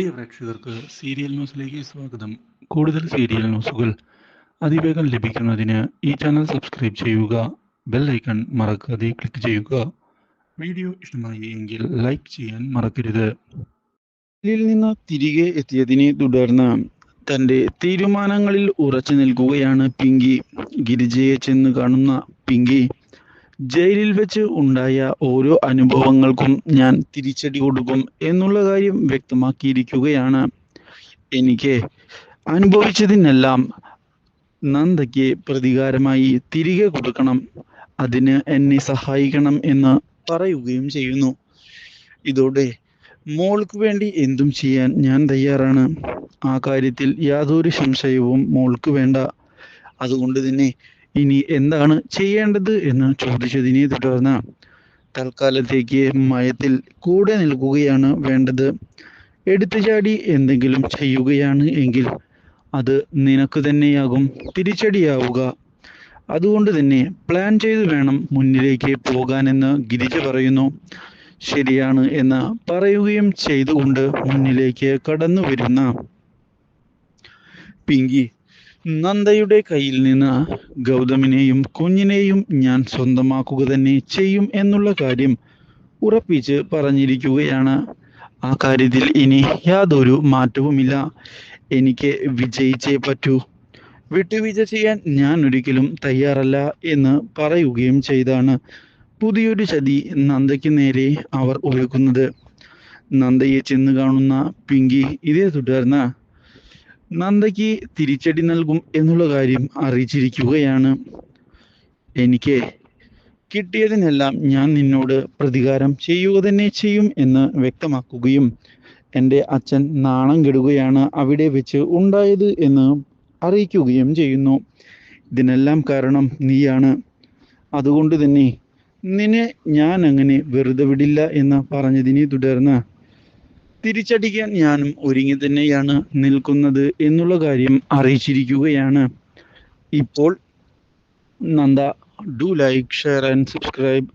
പ്രിയ പ്രേക്ഷകർക്ക് സീരിയൽ ന്യൂസിലേക്ക് സ്വാഗതം. കൂടുതൽ സീരിയൽ ന്യൂസുകൾ അതിവേഗം ലഭിക്കുന്നതിന് ഈ ചാനൽ സബ്സ്ക്രൈബ് ചെയ്യുക ബെൽ ഐക്കൺ മറക്കാതെ ക്ലിക്ക് ചെയ്യുക. വീഡിയോ ഇഷ്ടമായി എങ്കിൽ ലൈക്ക് ചെയ്യാൻ മറക്കരുത്. നിന്ന് തിരികെ എത്തിയതിനെ തുടർന്ന് തന്റെ തീരുമാനങ്ങളിൽ ഉറച്ചു നിൽക്കുകയാണ് പിങ്കി. ഗിരിജയെ ചെന്ന് കാണുന്ന പിങ്കി ജയിലിൽ വെച്ച് ഉണ്ടായ ഓരോ അനുഭവങ്ങൾക്കും ഞാൻ തിരിച്ചടി കൊടുക്കും എന്നുള്ള കാര്യം വ്യക്തമാക്കിയിരിക്കുകയാണ്. എനിക്ക് അനുഭവിച്ചതിനെല്ലാം നന്ദയ്ക്ക് പ്രതികാരമായി തിരികെ കൊടുക്കണം. അതിന് എന്നെ സഹായിക്കണം എന്ന് പറയുകയും ചെയ്യുന്നു. ഇതോടെ മോൾക്ക് വേണ്ടി എന്തും ചെയ്യാൻ ഞാൻ തയ്യാറാണ്. ആ കാര്യത്തിൽ യാതൊരു സംശയവും മോൾക്ക് വേണ്ട. അതുകൊണ്ട് തന്നെ ഇനി എന്താണ് ചെയ്യേണ്ടത് എന്ന് ചോദിച്ചതിനെ തുടർന്ന് തൽക്കാലത്തേക്ക് മയത്തിൽ കൂടെ നിൽക്കുകയാണ് വേണ്ടത്. എടുത്തുചാടി എന്തെങ്കിലും ചെയ്യുകയാണ് എങ്കിൽ അത് നിനക്ക് തന്നെയാകും. തിരിച്ചടിയാവുക. അതുകൊണ്ട് തന്നെ പ്ലാൻ ചെയ്ത് വേണം മുന്നിലേക്ക് പോകാനെന്ന് ഗിരിജ പറയുന്നു. ശരിയാണ് എന്ന് പറയുകയും ചെയ്തുകൊണ്ട് മുന്നിലേക്ക് കടന്നു വരുന്ന പിങ്കി നന്ദയുടെ കയ്യിൽ നിന്ന് ഗൗതമിനെയും കുഞ്ഞിനെയും ഞാൻ സ്വന്തമാക്കുക തന്നെ ചെയ്യും എന്നുള്ള കാര്യം ഉറപ്പിച്ച് പറഞ്ഞിരിക്കുകയാണ്. ആ കാര്യത്തിൽ ഇനി യാതൊരു മാറ്റവുമില്ല. എനിക്ക് വിജയിച്ചേ പറ്റൂ. വിട്ടുവീഴ്ച ചെയ്യാൻ ഞാൻ ഒരിക്കലും തയ്യാറല്ല എന്ന് പറയുകയും ചെയ്താണ് പുതിയൊരു ചതി നന്ദയ്ക്ക് നേരെ അവർ ഒരുക്കുന്നത്. നന്ദയെ ചെന്ന് കാണുന്ന പിങ്കി ഇതേ തുടർന്ന് നന്ദയ്ക്ക് തിരിച്ചടി നൽകും എന്നുള്ള കാര്യം അറിയിച്ചിരിക്കുകയാണ്. എനിക്ക് കിട്ടിയതിനെല്ലാം ഞാൻ നിന്നോട് പ്രതികാരം ചെയ്യുക തന്നെ ചെയ്യും എന്ന് വ്യക്തമാക്കുകയും എന്റെ അച്ഛൻ നാണം കെടുകയാണ് അവിടെ വെച്ച് ഉണ്ടായത് എന്ന് അറിയിക്കുകയും ചെയ്യുന്നു. ഇതിനെല്ലാം കാരണം നീയാണ്. അതുകൊണ്ട് തന്നെ നിന്നെ ഞാൻ അങ്ങനെ വെറുതെ വിടില്ല എന്ന് പറഞ്ഞതിനെ തുടർന്ന് തിരിച്ചടിക്കാൻ ഞാനും ഒരുങ്ങി തന്നെയാണ് നിൽക്കുന്നത് എന്നുള്ള കാര്യം അറിയിച്ചിരിക്കുകയാണ്. ഇപ്പോൾ Nanda do like share and subscribe.